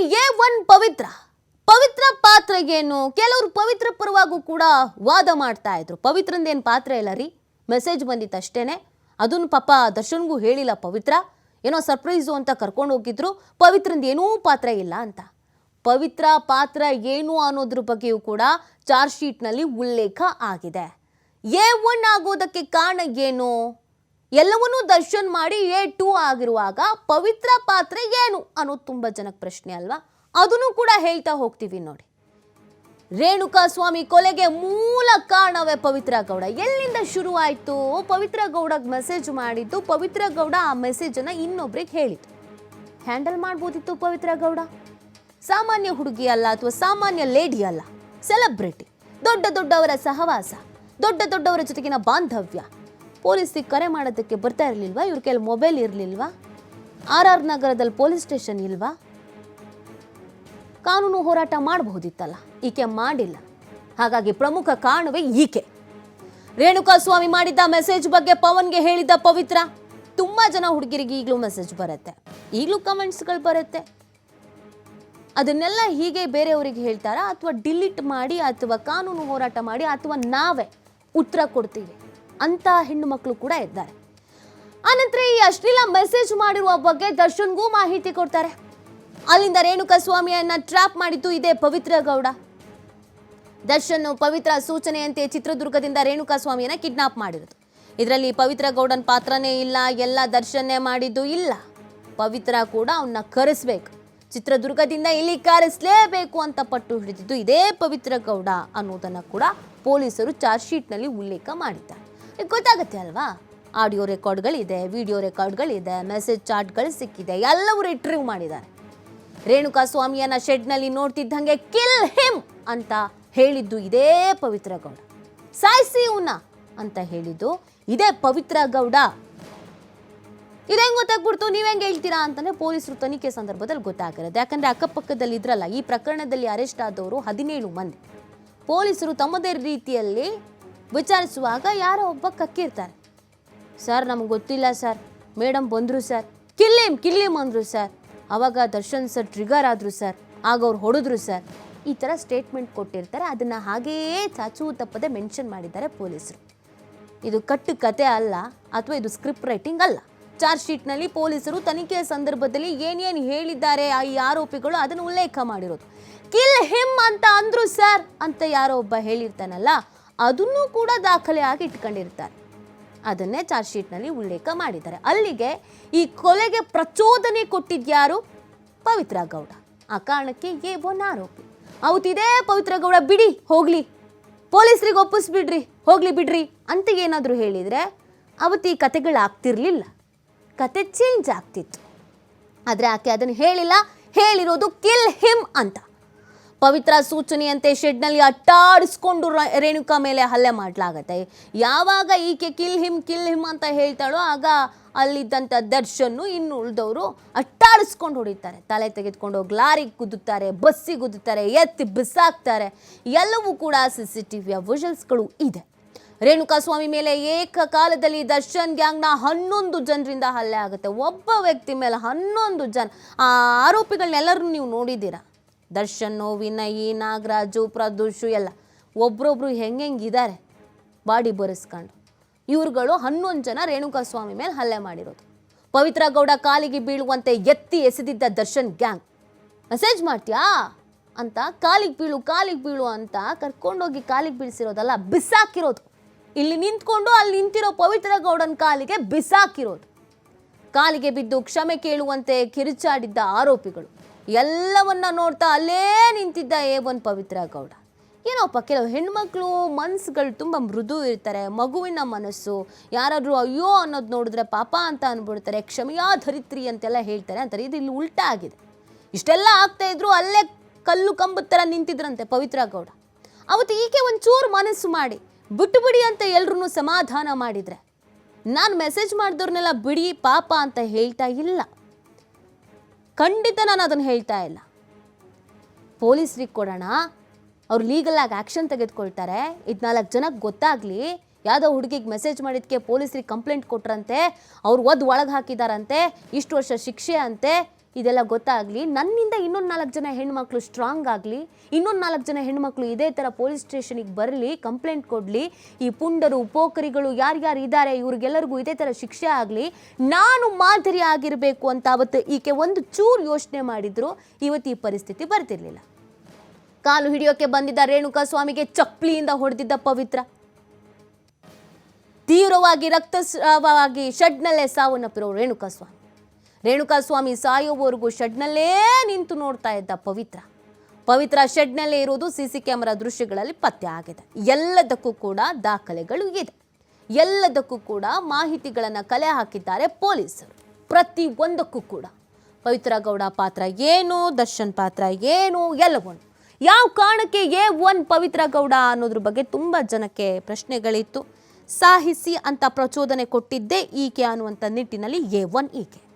A one ಪವಿತ್ರ. ಪವಿತ್ರ ಪಾತ್ರ ಏನು ಕೆಲವರು ಪವಿತ್ರ ಪರವಾಗೂ ಕೂಡ ವಾದ ಮಾಡ್ತಾ ಇದ್ರು. ಪವಿತ್ರಂದೇನು ಪಾತ್ರ ಇಲ್ಲ ರೀ? ಮೆಸೇಜ್ ಬಂದಿತ್ತು ಅಷ್ಟೇನೆ ಅದನ್ನು ಪಾಪ ದರ್ಶನ್ಗೂ ಹೇಳಿಲ್ಲ ಪವಿತ್ರ. ಏನೋ ಸರ್ಪ್ರೈಸು ಅಂತ ಕರ್ಕೊಂಡು ಹೋಗಿದ್ರು. ಪವಿತ್ರಂದು ಏನೂ ಪಾತ್ರ ಇಲ್ಲ ಅಂತ. ಪವಿತ್ರ ಪಾತ್ರ ಏನು ಅನ್ನೋದ್ರ ಬಗ್ಗೆಯೂ ಕೂಡ ಚಾರ್ಜ್ ಶೀಟ್ನಲ್ಲಿ ಉಲ್ಲೇಖ ಆಗಿದೆ. ಎ ಒನ್ ಆಗೋದಕ್ಕೆ ಕಾರಣ ಏನು? ಎಲ್ಲವನ್ನೂ ದರ್ಶನ್ ಮಾಡಿ ಎ ಟೂ ಆಗಿರುವಾಗ ಪವಿತ್ರ ಪಾತ್ರೆ ಏನು ಅನ್ನೋದು ತುಂಬ ಜನಕ್ಕೆ ಪ್ರಶ್ನೆ ಅಲ್ವಾ? ಅದನ್ನು ಕೂಡ ಹೇಳ್ತಾ ಹೋಗ್ತೀವಿ ನೋಡಿ. ರೇಣುಕಾ ಸ್ವಾಮಿ ಕೊಲೆಗೆ ಮೂಲ ಕಾರಣವೇ ಪವಿತ್ರ ಗೌಡ. ಎಲ್ಲಿಂದ ಶುರುವಾಯಿತು? ಪವಿತ್ರ ಗೌಡಗೆ ಮೆಸೇಜ್ ಮಾಡಿದ್ದು, ಪವಿತ್ರ ಗೌಡ ಆ ಮೆಸೇಜನ್ನು ಇನ್ನೊಬ್ರಿಗೆ ಹೇಳಿತು ಹ್ಯಾಂಡಲ್ ಮಾಡ್ಬೋದಿತ್ತು ಪವಿತ್ರ ಗೌಡ? ಸಾಮಾನ್ಯ ಹುಡುಗಿ ಅಲ್ಲ ಅಥವಾ ಸಾಮಾನ್ಯ ಲೇಡಿ ಅಲ್ಲ? ಸೆಲೆಬ್ರಿಟಿ ದೊಡ್ಡ ದೊಡ್ಡವರ ಸಹವಾಸ. ದೊಡ್ಡ ದೊಡ್ಡವರ ಜೊತೆಗಿನ ಬಾಂಧವ್ಯ. ಪೊಲೀಸಿಗೆ ಕರೆ ಮಾಡೋದಕ್ಕೆ ಬರ್ತಾ ಇರಲಿಲ್ವಾ? ಇವ್ರ ಕೆಲ ಮೊಬೈಲ್ ಇರಲಿಲ್ವಾ? ಆರ್ ಆರ್ ನಗರದಲ್ಲಿ ಪೊಲೀಸ್ ಸ್ಟೇಷನ್ ಇಲ್ವಾ? ಕಾನೂನು ಹೋರಾಟ ಮಾಡಬಹುದಿತ್ತಲ್ಲ? ಈಕೆ ಮಾಡಿಲ್ಲ. ಹಾಗಾಗಿ ಪ್ರಮುಖ ಕಾರಣವೇ ಈಕೆ. ರೇಣುಕಾ ಸ್ವಾಮಿ ಮಾಡಿದ್ದ ಮೆಸೇಜ್ ಬಗ್ಗೆ ಪವನ್ಗೆ ಹೇಳಿದ್ದ ಪವಿತ್ರ, ತುಂಬಾ ಜನ ಹುಡುಗಿರಿಗೆ ಈಗಲೂ ಮೆಸೇಜ್ ಬರುತ್ತೆ. ಈಗಲೂ ಕಮೆಂಟ್ಸ್ಗಳು ಬರುತ್ತೆ. ಅದನ್ನೆಲ್ಲ ಹೀಗೆ ಬೇರೆಯವರಿಗೆ ಹೇಳ್ತಾರಾ? ಅಥವಾ ಡಿಲೀಟ್ ಮಾಡಿ, ಅಥವಾ ಕಾನೂನು ಹೋರಾಟ ಮಾಡಿ, ಅಥವಾ ನಾವೇ ಉತ್ತರ ಕೊಡ್ತೀವಿ. ಅಂತ ಹೆಣ್ಣು ಮಕ್ಕಳು ಕೂಡ ಇದ್ದಾರೆ. ಆನಂತರ ಈ ಅಶ್ಲೀಲ ಮೆಸೇಜ್ ಮಾಡಿರುವ ಬಗ್ಗೆ ದರ್ಶನ್ಗೂ ಮಾಹಿತಿ ಕೊಡ್ತಾರೆ. ಅಲ್ಲಿಂದ ರೇಣುಕಾ ಸ್ವಾಮಿಯನ್ನ ಟ್ರ್ಯಾಪ್ ಮಾಡಿದ್ದು ಇದೇ ಪವಿತ್ರ ಗೌಡ. ದರ್ಶನ್ ಪವಿತ್ರ ಸೂಚನೆಯಂತೆ ಚಿತ್ರದುರ್ಗದಿಂದ ರೇಣುಕಾ ಸ್ವಾಮಿಯನ್ನ ಕಿಡ್ನಾಪ್ ಮಾಡಿರೋದು. ಇದರಲ್ಲಿ ಪವಿತ್ರ ಗೌಡನ್ ಪಾತ್ರನೇ ಇಲ್ಲ, ಎಲ್ಲ ದರ್ಶನ್ನೇ ಮಾಡಿದ್ದು ಇಲ್ಲ. ಪವಿತ್ರ ಕೂಡ ಅವನ್ನ ಕರೆಸ್ಬೇಕು. ಚಿತ್ರದುರ್ಗದಿಂದ ಇಲ್ಲಿ ಕರೆಸಲೇಬೇಕು ಅಂತ ಪಟ್ಟು ಹಿಡಿದಿದ್ದು ಇದೇ ಪವಿತ್ರ ಗೌಡ ಅನ್ನೋದನ್ನ ಕೂಡ ಪೊಲೀಸರು ಚಾರ್ಜ್ ಶೀಟ್ನಲ್ಲಿ ಉಲ್ಲೇಖ ಮಾಡಿದ್ದಾರೆ. ಈಗ ಗೊತ್ತಾಗುತ್ತೆ ಅಲ್ವಾ? ಆಡಿಯೋ ರೆಕಾರ್ಡ್ಗಳಿದೆ, ವಿಡಿಯೋ ರೆಕಾರ್ಡ್ಗಳಿದೆ, ಮೆಸೇಜ್ ಚಾಟ್ಗಳು ಸಿಕ್ಕಿದೆ, ಎಲ್ಲವೂ ರಿಟ್ರೀವ್ ಮಾಡಿದ್ದಾರೆ. ರೇಣುಕಾ ಸ್ವಾಮಿಯನ್ನ ಶೆಡ್ನಲ್ಲಿ ನೋಡ್ತಿದ್ದಂಗೆ ಕಿಲ್ ಹಿಮ್ ಅಂತ ಹೇಳಿದ್ದು ಇದೇ ಪವಿತ್ರ ಗೌಡ. ಸಾಯಿಸಿ ಇವನ್ನ ಅಂತ ಹೇಳಿದ್ದು ಇದೇ ಪವಿತ್ರ ಗೌಡ. ಇದೇ ಗೊತ್ತಾಗ್ಬಿಡ್ತು? ನೀವೆಂಗೆ ಹೇಳ್ತೀರಾ ಅಂತಂದ್ರೆ ಪೊಲೀಸರು ತನಿಖೆ ಸಂದರ್ಭದಲ್ಲಿ ಗೊತ್ತಾಗಿರೋದು. ಯಾಕಂದ್ರೆ ಅಕ್ಕಪಕ್ಕದಲ್ಲಿ ಇದ್ರಲ್ಲ, ಈ ಪ್ರಕರಣದಲ್ಲಿ ಅರೆಸ್ಟ್ ಆದವರು ಹದಿನೇಳು ಮಂದಿ. ಪೊಲೀಸರು ತಮ್ಮದೇ ರೀತಿಯಲ್ಲಿ ವಿಚಾರಿಸುವಾಗ ಯಾರೋ ಒಬ್ಬ ಕಕ್ಕಿರ್ತಾರೆ. ಸರ್, ನಮ್ಗೆ ಗೊತ್ತಿಲ್ಲ ಸರ್. ಮೇಡಮ್ ಬಂದರು sir. Kill him kill him ಅಂದರು ಸರ್. ಅವಾಗ ದರ್ಶನ್ ಸರ್ ಟ್ರಿಗರ್ ಆದರು ಸರ್. ಆಗ ಅವ್ರು ಹೊಡೆದ್ರು ಸರ್. ಈ ಥರ ಸ್ಟೇಟ್ಮೆಂಟ್ ಕೊಟ್ಟಿರ್ತಾರೆ. ಅದನ್ನು ಹಾಗೆಯೇ ಚಾಚು ತಪ್ಪದೆ ಮೆನ್ಷನ್ ಮಾಡಿದ್ದಾರೆ ಪೊಲೀಸರು. ಇದು ಕಟ್ಟು ಕತೆ ಅಲ್ಲ, ಅಥವಾ ಇದು ಸ್ಕ್ರಿಪ್ಟ್ ರೈಟಿಂಗ್ ಅಲ್ಲ. ಚಾರ್ಜ್ ಶೀಟ್ನಲ್ಲಿ ಪೊಲೀಸರು ತನಿಖೆಯ ಸಂದರ್ಭದಲ್ಲಿ ಏನೇನು ಹೇಳಿದ್ದಾರೆ, ಆ ಈ ಆರೋಪಿಗಳು ಅದನ್ನು ಉಲ್ಲೇಖ ಮಾಡಿರೋದು. ಕಿಲ್ ಹಿಮ್ ಅಂತ ಅಂದ್ರು ಸರ್ ಅಂತ ಯಾರೋ ಒಬ್ಬ ಹೇಳಿರ್ತಾನಲ್ಲ ಅದನ್ನು ಕೂಡ ದಾಖಲೆ ಆಗಿ ಇಟ್ಕೊಂಡಿರ್ತಾರೆ. ಅದನ್ನೇ ಚಾರ್ಜ್ ಶೀಟ್ನಲ್ಲಿ ಉಲ್ಲೇಖ ಮಾಡಿದ್ದಾರೆ. ಅಲ್ಲಿಗೆ ಈ ಕೊಲೆಗೆ ಪ್ರಚೋದನೆ ಕೊಟ್ಟಿದ್ಯಾರು ಪವಿತ್ರ ಗೌಡ. ಆ ಕಾರಣಕ್ಕೆ ಎ ಒನ್ ಆರೋಪಿ ಅವತ್ತಿದೇ ಪವಿತ್ರ ಗೌಡ, ಬಿಡಿ, ಹೋಗ್ಲಿ. ಪೊಲೀಸರಿಗೆ ಒಪ್ಪಿಸ್ಬಿಡ್ರಿ, ಹೋಗ್ಲಿ ಬಿಡ್ರಿ ಅಂತ ಏನಾದರೂ ಹೇಳಿದರೆ ಅವತ್ತು ಈ ಕತೆಗಳಾಗ್ತಿರ್ಲಿಲ್ಲ ಕತೆ ಚೇಂಜ್ ಆಗ್ತಿತ್ತು. ಆದರೆ ಆಕೆ ಅದನ್ನು ಹೇಳಿಲ್ಲ. ಹೇಳಿರೋದು ಕಿಲ್ ಹಿಮ್ ಅಂತ. ಪವಿತ್ರ ಸೂಚನೆಯಂತೆ ಶೆಡ್ನಲ್ಲಿ ಅಟ್ಟಾಡಿಸ್ಕೊಂಡು ರೇಣುಕಾ ಮೇಲೆ ಹಲ್ಲೆ ಮಾಡಲಾಗತ್ತೆ. ಯಾವಾಗ ಈಕೆ ಕಿಲ್ ಹಿಮ್ ಕಿಲ್ ಹಿಮ್ ಅಂತ ಹೇಳ್ತಾಳೋ ಆಗ ಅಲ್ಲಿದ್ದಂಥ ದರ್ಶನ್ನು ಇನ್ನು ಉಳಿದವರು ಅಟ್ಟಾಡಿಸ್ಕೊಂಡು ಹೊಡಿತಾರೆ. ತಲೆ ತೆಗೆದುಕೊಂಡು ಹೋಗಿ ಲಾರಿಗೆ ಗುದ್ದುತ್ತಾರೆ ಬಸ್ಸಿಗೆ ಗುದ್ದುತ್ತಾರೆ ಎತ್ತಿ ಬಿಸಾಕ್ತಾರೆ. ಎಲ್ಲವೂ ಕೂಡ ಸಿ ಸಿ ಟಿ ವಿಯ ವಿಷಲ್ಸ್ಗಳು ಇದೆ. ರೇಣುಕಾ ಸ್ವಾಮಿ ಮೇಲೆ ಏಕಕಾಲದಲ್ಲಿ ದರ್ಶನ್ ಗ್ಯಾಂಗ್ನ ಹನ್ನೊಂದು ಜನರಿಂದ ಹಲ್ಲೆ ಆಗುತ್ತೆ. ಒಬ್ಬ ವ್ಯಕ್ತಿ ಮೇಲೆ ಹನ್ನೊಂದು ಜನ, ಆ ಆರೋಪಿಗಳನ್ನೆಲ್ಲರೂ ನೀವು ನೋಡಿದ್ದೀರಾ? ದರ್ಶನ್ ವಿನಯಿ ನಾಗರಾಜು, ಪ್ರದೂಷು ಎಲ್ಲ ಒಬ್ರೊಬ್ರು ಹೆಂಗೆಂಗಿದ್ದಾರೆ ಬಾಡಿ ಬರೆಸ್ಕೊಂಡು. ಇವ್ರುಗಳು ಹನ್ನೊಂದು ಜನ ರೇಣುಕಾ ಸ್ವಾಮಿ ಮೇಲೆ ಹಲ್ಲೆ ಮಾಡಿರೋದು. ಪವಿತ್ರ ಗೌಡ ಕಾಲಿಗೆ ಬೀಳುವಂತೆ ಎತ್ತಿ ಎಸೆದಿದ್ದ ದರ್ಶನ್ ಗ್ಯಾಂಗ್. ಮೆಸೇಜ್ ಮಾಡ್ತೀಯಾ? ಅಂತ ಕಾಲಿಗೆ ಬೀಳು ಕಾಲಿಗೆ ಬೀಳು ಅಂತ ಕರ್ಕೊಂಡೋಗಿ ಕಾಲಿಗೆ ಬೀಳಿಸಿರೋದಲ್ಲ, ಬಿಸಾಕಿರೋದು. ಇಲ್ಲಿ ನಿಂತ್ಕೊಂಡು ಅಲ್ಲಿ ನಿಂತಿರೋ ಪವಿತ್ರ ಗೌಡನ ಕಾಲಿಗೆ ಬಿಸಾಕಿರೋದು. ಕಾಲಿಗೆ ಬಿದ್ದು ಕ್ಷಮೆ ಕೇಳುವಂತೆ ಕಿರುಚಾಡಿದ್ದ ಆರೋಪಿಗಳು. ಎಲ್ಲವನ್ನ ನೋಡ್ತಾ ಅಲ್ಲೇ ನಿಂತಿದ್ದ ಎ ಒನ್ ಪವಿತ್ರ ಗೌಡ. ಏನೋಪ್ಪ, ಕೆಲವು ಹೆಣ್ಮಕ್ಳು ಮನಸ್ಸುಗಳು ತುಂಬ ಮೃದು ಇರ್ತಾರೆ, ಮಗುವಿನ ಮನಸ್ಸು, ಯಾರಾದರೂ ಅಯ್ಯೋ ಅನ್ನೋದು ನೋಡಿದ್ರೆ ಪಾಪ ಅಂತ ಅಂದ್ಬಿಡ್ತಾರೆ ಕ್ಷಮೆಯಾ ಧರಿತ್ರಿ ಅಂತೆಲ್ಲ ಹೇಳ್ತಾರೆ ಅಂತಾರೆ ಇದು ಇಲ್ಲಿ ಉಲ್ಟಾ ಆಗಿದೆ. ಇಷ್ಟೆಲ್ಲ ಆಗ್ತಾ ಇದ್ರು ಅಲ್ಲೇ ಕಲ್ಲು ಕಂಬದ ಥರ ನಿಂತಿದ್ರಂತೆ ಪವಿತ್ರ ಗೌಡ. ಅವತ್ತು ಈಕೆ ಒಂಚೂರು ಮನಸ್ಸು ಮಾಡಿ, ಬಿಟ್ಟು ಬಿಡಿ ಅಂತ ಎಲ್ರೂ ಸಮಾಧಾನ ಮಾಡಿದರೆ, ನಾನು ಮೆಸೇಜ್ ಮಾಡಿದವ್ರನ್ನೆಲ್ಲ ಬಿಡಿ ಪಾಪ ಅಂತ ಹೇಳ್ತಾ ಇಲ್ಲ. ಖಂಡಿತ ನಾನು ಅದನ್ನು ಹೇಳ್ತಾ ಇಲ್ಲ. ಪೊಲೀಸ್ರಿಗೆ ಕೊಡೋಣ. ಅವ್ರು ಲೀಗಲಾಗಿ ಆ್ಯಕ್ಷನ್ ತೆಗೆದುಕೊಳ್ತಾರೆ. ಇದು ನಾಲ್ಕು ಜನಕ್ಕೆ ಗೊತ್ತಾಗಲಿ, ಯಾವುದೋ ಹುಡುಗಿಗೆ ಮೆಸೇಜ್ ಮಾಡಿದ್ದಕ್ಕೆ ಪೊಲೀಸ್ರಿಗೆ ಕಂಪ್ಲೇಂಟ್ ಕೊಟ್ರಂತೆ, ಅವ್ರು ಒದ್ದು ಒಳಗೆ ಹಾಕಿದಾರಂತೆ, ಇಷ್ಟು ವರ್ಷ ಶಿಕ್ಷೆ ಅಂತೆ ಇದೆಲ್ಲ ಗೊತ್ತಾಗಲಿ, ನನ್ನಿಂದ ಇನ್ನೊಂದು ನಾಲ್ಕು ಜನ ಹೆಣ್ಮಕ್ಳು ಸ್ಟ್ರಾಂಗ್ ಆಗಲಿ, ಇನ್ನೊಂದು ನಾಲ್ಕು ಜನ ಹೆಣ್ಮಕ್ಳು ಇದೇ ಥರ ಪೊಲೀಸ್ ಸ್ಟೇಷನಿಗೆ ಬರಲಿ ಕಂಪ್ಲೇಂಟ್ ಕೊಡಲಿ, ಈ ಪುಂಡರು ಪೋಖರಿಗಳು ಯಾರ್ಯಾರು ಇದ್ದಾರೆ ಇವ್ರಿಗೆಲ್ಲರಿಗೂ ಇದೇ ಥರ ಶಿಕ್ಷೆ ಆಗಲಿ, ನಾನು ಮಾದರಿ ಆಗಿರಬೇಕು ಅಂತ ಅವತ್ತು ಈಕೆ ಒಂದು ಚೂರು ಯೋಚನೆ ಮಾಡಿದ್ರು, ಇವತ್ತು ಈ ಪರಿಸ್ಥಿತಿ ಬರ್ತಿರ್ಲಿಲ್ಲ. ಕಾಲು ಹಿಡಿಯೋಕೆ ಬಂದಿದ್ದ ರೇಣುಕಾ ಸ್ವಾಮಿಗೆ ಚಪ್ಪಲಿಯಿಂದ ಹೊಡೆದಿದ್ದ ಪವಿತ್ರ. ತೀವ್ರವಾಗಿ ರಕ್ತಸ್ರಾವವಾಗಿ ಷಡ್ನಲ್ಲೇ ಸಾವನ್ನಪ್ಪಿರೋ ರೇಣುಕಾ ಸ್ವಾಮಿ. ರೇಣುಕಾ ಸ್ವಾಮಿ ಸಾಯೋವರೆಗೂ ಶೆಡ್ನಲ್ಲೇ ನಿಂತು ನೋಡ್ತಾ ಇದ್ದ ಪವಿತ್ರ. ಪವಿತ್ರ ಶೆಡ್ನಲ್ಲೇ ಇರೋದು ಸಿ ಸಿ ಕ್ಯಾಮೆರಾ ದೃಶ್ಯಗಳಲ್ಲಿ ಪತ್ತೆ ಆಗಿದೆ. ಎಲ್ಲದಕ್ಕೂ ಕೂಡ ದಾಖಲೆಗಳು ಇದೆ. ಎಲ್ಲದಕ್ಕೂ ಕೂಡ ಮಾಹಿತಿಗಳನ್ನು ಕಲೆ ಹಾಕಿದ್ದಾರೆ ಪೊಲೀಸರು. ಪ್ರತಿ ಒಂದಕ್ಕೂ ಕೂಡ. ಪವಿತ್ರ ಗೌಡ ಪಾತ್ರ ಏನು, ದರ್ಶನ್ ಪಾತ್ರ ಏನು, ಎಲ್ಲವನ್ನು. ಯಾವ ಕಾರಣಕ್ಕೆ ಎ ಒನ್ ಪವಿತ್ರ ಗೌಡ ಅನ್ನೋದ್ರ ಬಗ್ಗೆ ತುಂಬ ಜನಕ್ಕೆ ಪ್ರಶ್ನೆಗಳಿತ್ತು. ಸಾಹಿಸಿ ಅಂತ ಪ್ರಚೋದನೆ ಕೊಟ್ಟಿದ್ದೇ ಈಕೆ ಅನ್ನುವಂಥ ನಿಟ್ಟಿನಲ್ಲಿ ಎ ಒನ್ ಈಕೆ.